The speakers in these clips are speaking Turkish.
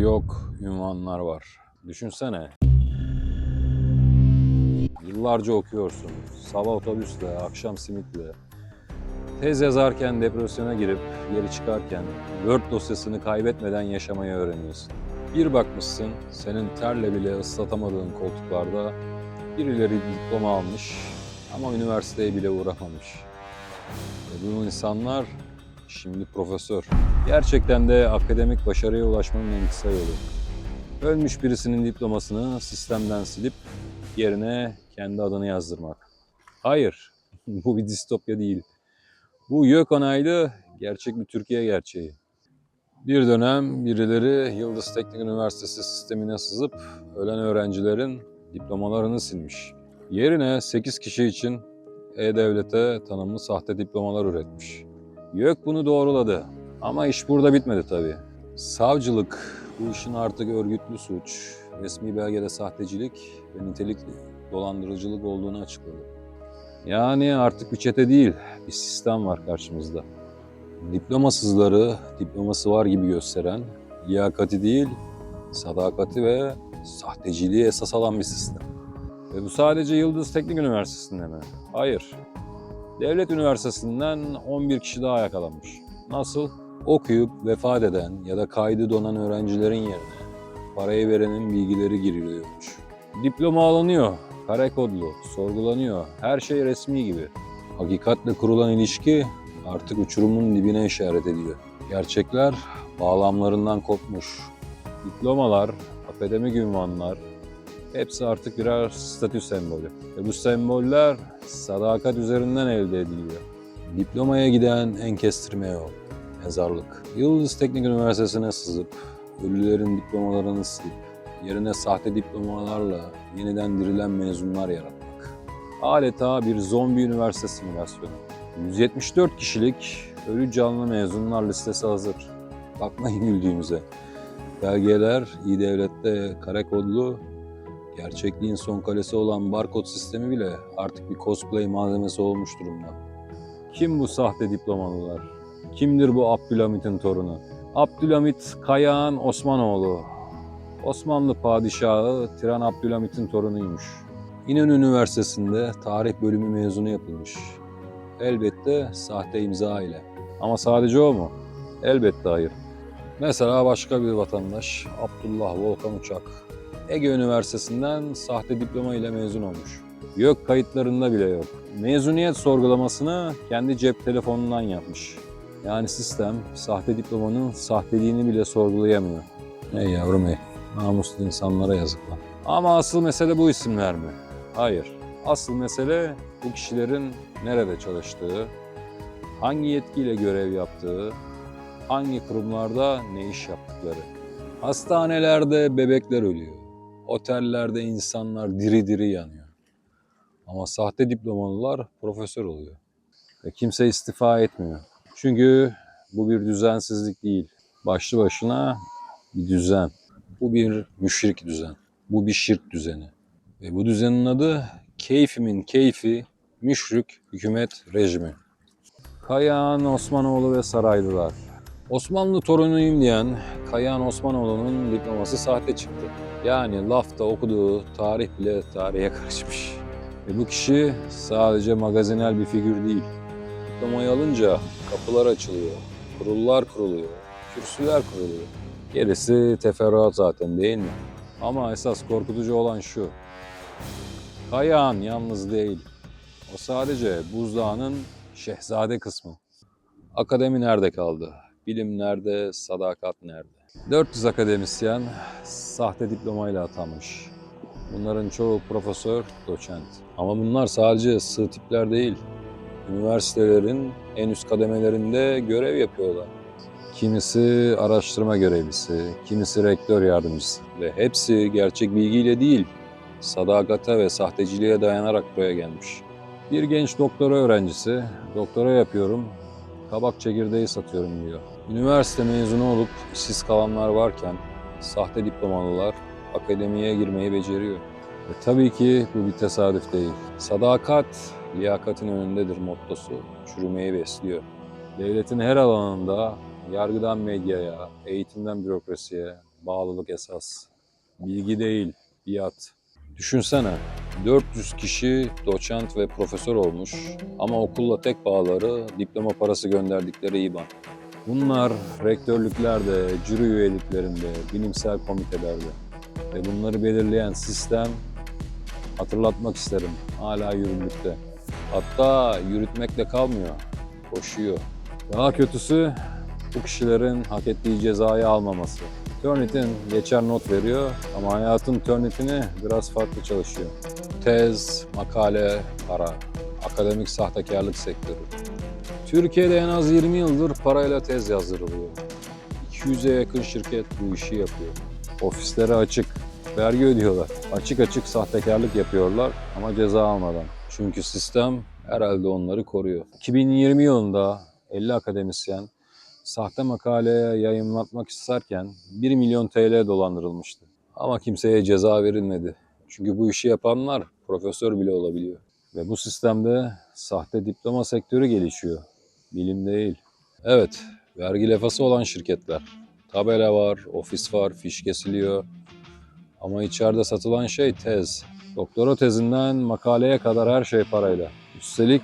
yok, ünvanlar var. Düşünsene. Yıllarca okuyorsun. Sabah otobüsle, akşam simitle. Tez yazarken depresyona girip geri çıkarken Word dosyasını kaybetmeden yaşamayı öğreniyorsun. Bir bakmışsın senin terle bile ıslatamadığın koltuklarda birileri diploma almış ama üniversiteye bile uğramamış. Ve bu insanlar şimdi profesör. Gerçekten de akademik başarıya ulaşmanın en kısa yolu. Ölmüş birisinin diplomasını sistemden silip yerine kendi adını yazdırmak. Hayır, bu bir distopya değil. Bu YÖK onaylı gerçek bir Türkiye gerçeği. Bir dönem birileri Yıldız Teknik Üniversitesi sistemine sızıp ölen öğrencilerin diplomalarını silmiş. Yerine 8 kişi için E-Devlet'e tanımlı sahte diplomalar üretmiş. YÖK bunu doğruladı. Ama iş burada bitmedi tabii. Savcılık bu işin artık örgütlü suç, resmi belgede sahtecilik ve nitelikli dolandırıcılık olduğunu açıkladı. Yani artık bir çete değil, bir sistem var karşımızda. Diplomasızları diploması var gibi gösteren, liyakati değil, sadakati ve sahteciliği esas alan bir sistem. Ve bu sadece Yıldız Teknik Üniversitesi'nde mi? Hayır. Devlet Üniversitesi'nden 11 kişi daha yakalanmış. Nasıl? Okuyup vefat eden ya da kaydı donan öğrencilerin yerine parayı verenin bilgileri giriliyormuş. Diploma alınıyor, kare kodlu, sorgulanıyor. Her şey resmi gibi. Hakikatle kurulan ilişki artık uçurumun dibine işaret ediyor. Gerçekler bağlamlarından kopmuş. Diplomalar, akademik ünvanlar hepsi artık birer statü sembolü. Ve bu semboller sadakat üzerinden elde ediliyor. Diplomaya giden en kestirme yol, mezarlık. Yıldız Teknik Üniversitesi'ne sızıp ölülerin diplomalarını silip yerine sahte diplomalarla yeniden dirilen mezunlar yaratmak. Adeta bir zombi üniversite simülasyonu. 174 kişilik ölü canlı mezunlar listesi hazır. Bakmayın güldüğümüze. Belgeler İ-Devlet'te kare kodlu, gerçekliğin son kalesi olan barkod sistemi bile artık bir cosplay malzemesi olmuş durumda. Kim bu sahte diplomalılar? Kimdir bu Abdülhamit'in torunu? Abdülhamit Kayağan Osmanoğlu. Osmanlı padişahı Tiran Abdülhamit'in torunuymuş. İnönü Üniversitesi'nde tarih bölümü mezunu yapılmış. Elbette sahte imza ile. Ama sadece o mu? Elbette hayır. Mesela başka bir vatandaş Abdullah Volkan Uçak. Ege Üniversitesi'nden sahte diploma ile mezun olmuş. YÖK kayıtlarında bile yok. Mezuniyet sorgulamasını kendi cep telefonundan yapmış. Yani sistem sahte diplomanın sahteliğini bile sorgulayamıyor. Ey yavrum ey, namuslu insanlara yazık lan. Ama asıl mesele bu isimler mi? Hayır. Asıl mesele bu kişilerin nerede çalıştığı, hangi yetkiyle görev yaptığı, hangi kurumlarda ne iş yaptıkları. Hastanelerde bebekler ölüyor. Otellerde insanlar diri diri yanıyor. Ama sahte diplomalılar profesör oluyor. Ve kimse istifa etmiyor. Çünkü bu bir düzensizlik değil. Başlı başına bir düzen. Bu bir müşrik düzen. Bu bir şirk düzeni. Ve bu düzenin adı keyfimin keyfi müşrik hükümet rejimi. Kayağan Osmanoğlu ve Saraylılar. Osmanlı torunuyum diyen Kayağan Osmanoğlu'nun diploması sahte çıktı. Yani lafta okuduğu tarih bile tarihe karışmış. Ve bu kişi sadece magazinel bir figür değil. Diplomayı alınca kapılar açılıyor, kurullar kuruluyor, kürsüler kuruluyor. Gerisi teferruat zaten değil mi? Ama esas korkutucu olan şu. Kayağan yalnız değil. O sadece buzdağının şehzade kısmı. Akademi nerede kaldı? Bilim nerede? Sadakat nerede? 400 akademisyen sahte diplomayla atanmış. Bunların çoğu profesör, doçent. Ama bunlar sadece sığ tipler değil. Üniversitelerin en üst kademelerinde görev yapıyorlar. Kimisi araştırma görevlisi, kimisi rektör yardımcısı ve hepsi gerçek bilgiyle değil, sadakate ve sahteciliğe dayanarak buraya gelmiş. Bir genç doktora öğrencisi, doktora yapıyorum, kabak çekirdeği satıyorum diyor. Üniversite mezunu olup işsiz kalanlar varken sahte diplomalılar akademiye girmeyi beceriyor. Ve tabii ki bu bir tesadüf değil. Sadakat liyakatin önündedir mottosu çürümeyi besliyor. Devletin her alanında yargıdan medyaya, eğitimden bürokrasiye, bağlılık esas. Bilgi değil, biat. Düşünsene, 400 kişi doçent ve profesör olmuş ama okulla tek bağları diploma parası gönderdikleri IBAN. Bunlar rektörlüklerde, jüri üyeliklerinde, bilimsel komitelerde ve bunları belirleyen sistem hatırlatmak isterim hala yürürlükte. Hatta yürütmekle kalmıyor, koşuyor. Daha kötüsü bu kişilerin hak ettiği cezayı almaması. Turnitin geçer not veriyor ama hayatın Turnitin'i biraz farklı çalışıyor. Tez, makale, para, akademik sahtekarlık sektörü. Türkiye'de en az 20 yıldır parayla tez yazdırılıyor. 200'e yakın şirket bu işi yapıyor. Ofisleri açık, vergi ödüyorlar. Açık açık sahtekarlık yapıyorlar ama ceza almadan. Çünkü sistem herhalde onları koruyor. 2020 yılında 50 akademisyen sahte makaleye yayınlatmak isterken 1 milyon TL dolandırılmıştı. Ama kimseye ceza verilmedi. Çünkü bu işi yapanlar profesör bile olabiliyor. Ve bu sistemde sahte diploma sektörü gelişiyor. Bilim değil. Evet, vergi lefası olan şirketler. Tabela var, ofis var, fiş kesiliyor. Ama içeride satılan şey tez. Doktora tezinden makaleye kadar her şey parayla. Üstelik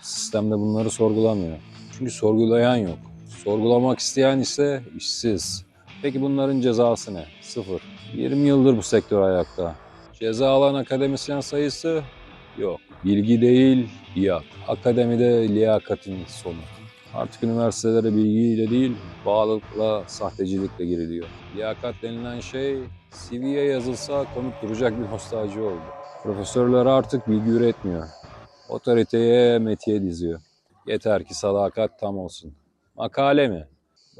sistemde bunları sorgulamıyor. Çünkü sorgulayan yok. Sorgulamak isteyen ise işsiz. Peki bunların cezası ne? Sıfır. 20 yıldır bu sektör ayakta. Ceza alan akademisyen sayısı yok. Bilgi değil, biat. Akademide liyakatin sonu. Artık üniversitelere bilgiyle değil, bağlılıkla, sahtecilikle giriliyor. Liyakat denilen şey CV'ye yazılsa komik duracak bir nostalji oldu. Profesörler artık bilgi üretmiyor. Otoriteye metiye diziyor. Yeter ki sadakat tam olsun. Makale mi?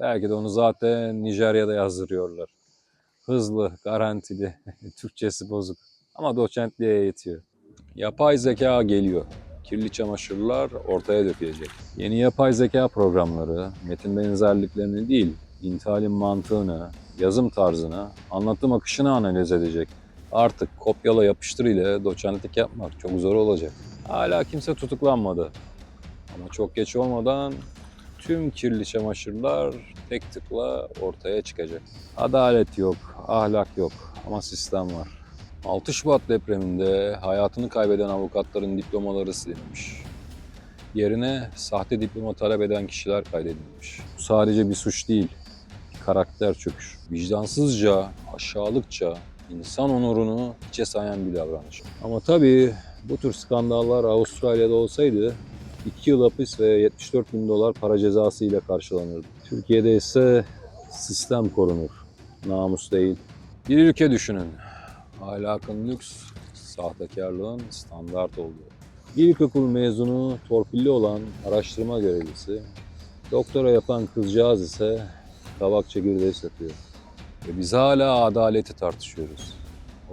Belki de onu zaten Nijerya'da yazdırıyorlar. Hızlı, garantili, Türkçesi bozuk. Ama doçentliğe yetiyor. Yapay zeka geliyor. Kirli çamaşırlar ortaya dökülecek. Yeni yapay zeka programları metin benzerliklerini değil, intihalin mantığını, yazım tarzını, anlatım akışını analiz edecek. Artık kopyala yapıştır ile doçentlik yapmak çok zor olacak. Hala kimse tutuklanmadı. Ama çok geç olmadan tüm kirli çamaşırlar tek tıkla ortaya çıkacak. Adalet yok, ahlak yok ama sistem var. 6 Şubat depreminde hayatını kaybeden avukatların diplomaları silinmiş. Yerine sahte diploma talep eden kişiler kaydedilmiş. Bu sadece bir suç değil, karakter çöküş. Vicdansızca, aşağılıkça insan onurunu içe sayan bir davranış. Ama tabii bu tür skandallar Avustralya'da olsaydı 2 yıl hapis ve 74 bin dolar para cezası ile karşılanırdı. Türkiye'de ise sistem korunur, namus değil. Bir ülke düşünün. Ahlakın lüks, sahtekarlığın standart olduğu. İlkokul mezunu torpilli olan araştırma görevlisi, doktora yapan kızcağız ise tabak çekirdeği satıyor. Ve biz hala adaleti tartışıyoruz.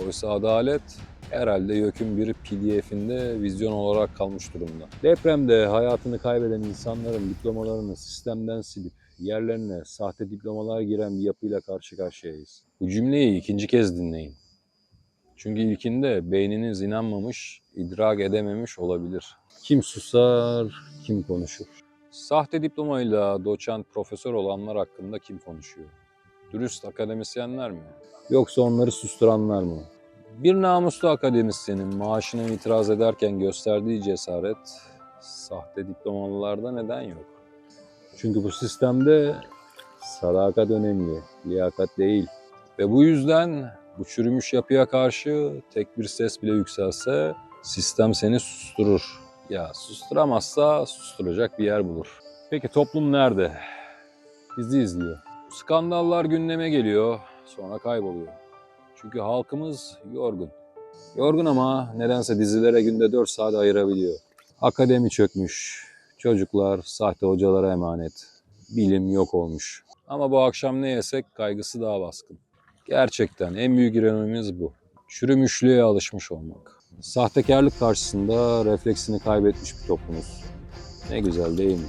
Oysa adalet herhalde YÖK'ün bir pdf'inde vizyon olarak kalmış durumda. Depremde hayatını kaybeden insanların diplomalarını sistemden silip yerlerine sahte diplomalar giren bir yapıyla karşı karşıyayız. Bu cümleyi ikinci kez dinleyin. Çünkü ilkinde beyniniz inanmamış, idrak edememiş olabilir. Kim susar, kim konuşur? Sahte diplomayla doçent, profesör olanlar hakkında kim konuşuyor? Dürüst akademisyenler mi? Yoksa onları susturanlar mı? Bir namuslu akademisyenin maaşına itiraz ederken gösterdiği cesaret sahte diplomalılarda neden yok? Çünkü bu sistemde sadakat önemli, liyakat değil. Ve bu yüzden bu çürümüş yapıya karşı tek bir ses bile yükselse sistem seni susturur. Ya susturamazsa susturacak bir yer bulur. Peki toplum nerede? Bizi izliyor. Skandallar gündeme geliyor, sonra kayboluyor. Çünkü halkımız yorgun. Yorgun ama nedense dizilere günde 4 saat ayırabiliyor. Akademi çökmüş, çocuklar sahte hocalara emanet, bilim yok olmuş. Ama bu akşam ne yesek kaygısı daha baskın. Gerçekten en büyük ironimiz bu. Çürümüşlüğe alışmış olmak. Sahtekarlık karşısında refleksini kaybetmiş bir toplumuz. Ne güzel değil mi?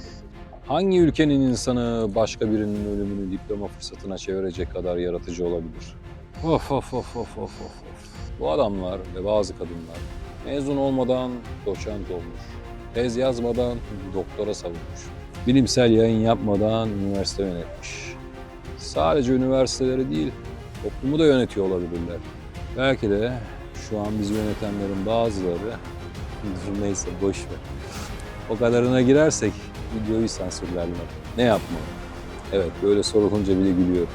Hangi ülkenin insanı başka birinin ölümünü diploma fırsatına çevirecek kadar yaratıcı olabilir? Of of of of of of. Bu adamlar ve bazı kadınlar mezun olmadan doçent olmuş. Tez yazmadan doktora savunmuş. Bilimsel yayın yapmadan üniversite yönetmiş. Sadece üniversiteleri değil, toplumu da yönetiyor olabilirler. Belki de şu an bizi yönetenlerin bazıları, neyse boş ver. O kadarına girersek videoyu sansürlerler. Ne yapmalı? Evet böyle sorulunca bile gülüyorum.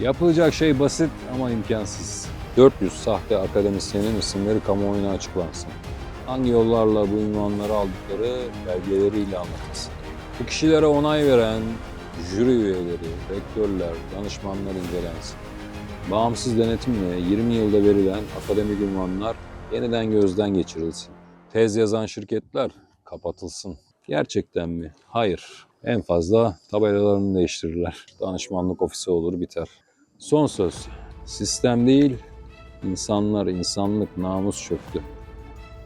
Yapılacak şey basit ama imkansız. 400 sahte akademisyenin isimleri kamuoyuna açıklansın. Hangi yollarla bu ünvanları aldıkları belgeleriyle anlatılsın. Bu kişilere onay veren jüri üyeleri, rektörler, danışmanlar incelensin. Bağımsız denetimle 20 yılda verilen akademik ünvanlar yeniden gözden geçirilsin. Tez yazan şirketler kapatılsın. Gerçekten mi? Hayır. En fazla tabelalarını değiştirirler. Danışmanlık ofisi olur biter. Son söz. Sistem değil, insanlar, insanlık, namus çöktü.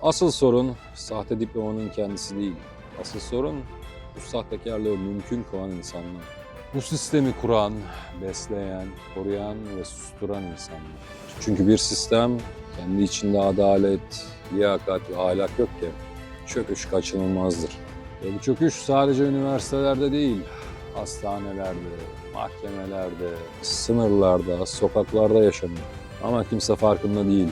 Asıl sorun sahte diplomanın kendisi değil. Asıl sorun bu sahtekarlığı mümkün kılan insanlar. Bu sistemi kuran, besleyen, koruyan ve susturan insanlar. Çünkü bir sistem kendi içinde adalet, liyakat ve ahlak yokken çöküş kaçınılmazdır. Ve bu çöküş sadece üniversitelerde değil, hastanelerde, mahkemelerde, sınırlarda, sokaklarda yaşanıyor. Ama kimse farkında değil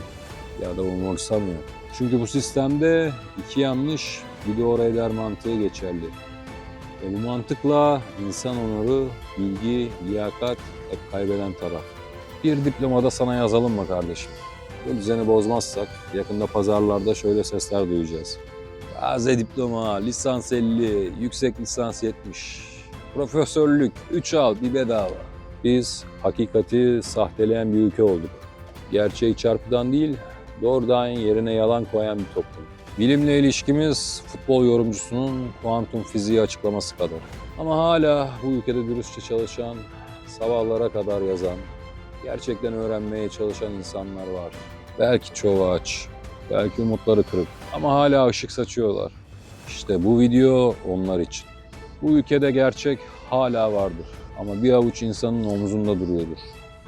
ya da umursamıyor. Çünkü bu sistemde iki yanlış bir doğru eder mantığı geçerli. Ve bu mantıkla insan onuru, bilgi, liyakat hep kaybeden taraf. Bir diplomada sana yazalım mı kardeşim? Bu düzeni bozmazsak yakında pazarlarda şöyle sesler duyacağız. Taze diploma, lisans 50, yüksek lisans 70, profesörlük 3 al bir bedava. Biz hakikati sahteleyen bir ülke olduk. Gerçeği çarpıdan değil, doğrudan yerine yalan koyan bir toplum. Bilimle ilişkimiz futbol yorumcusunun kuantum fiziği açıklaması kadar. Ama hala bu ülkede dürüstçe çalışan, sabahlara kadar yazan, gerçekten öğrenmeye çalışan insanlar var. Belki çoğu aç, belki umutları kırık ama hala ışık saçıyorlar. İşte bu video onlar için. Bu ülkede gerçek hala vardır ama bir avuç insanın omzunda duruyordur.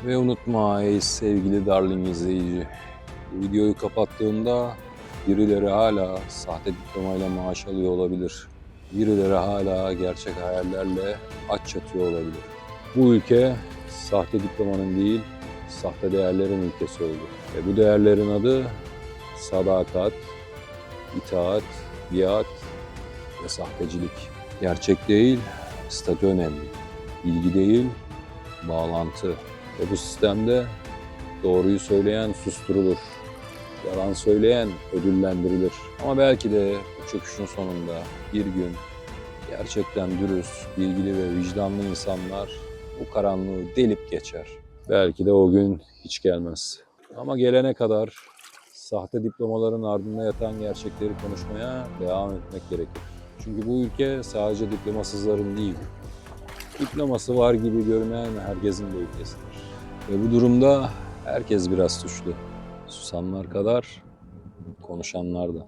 Ve unutma ey sevgili darling izleyici, videoyu kapattığında birileri hala sahte diplomayla maaş alıyor olabilir. Birileri hala gerçek hayallerle aç yatıyor olabilir. Bu ülke sahte diplomanın değil, sahte değerlerin ülkesi oldu. Ve bu değerlerin adı sadakat, itaat, biat ve sahtecilik. Gerçek değil, statü önemli. Bilgi değil, bağlantı. Ve bu sistemde doğruyu söyleyen susturulur. Yalan söyleyen ödüllendirilir. Ama belki de bu çöküşün sonunda bir gün gerçekten dürüst, bilgili ve vicdanlı insanlar bu karanlığı delip geçer. Belki de o gün hiç gelmez. Ama gelene kadar sahte diplomaların ardında yatan gerçekleri konuşmaya devam etmek gerekir. Çünkü bu ülke sadece diplomasızların değil, diploması var gibi görünen herkesin de ülkesidir. Ve bu durumda herkes biraz suçlu. Susanlar kadar konuşanlar da.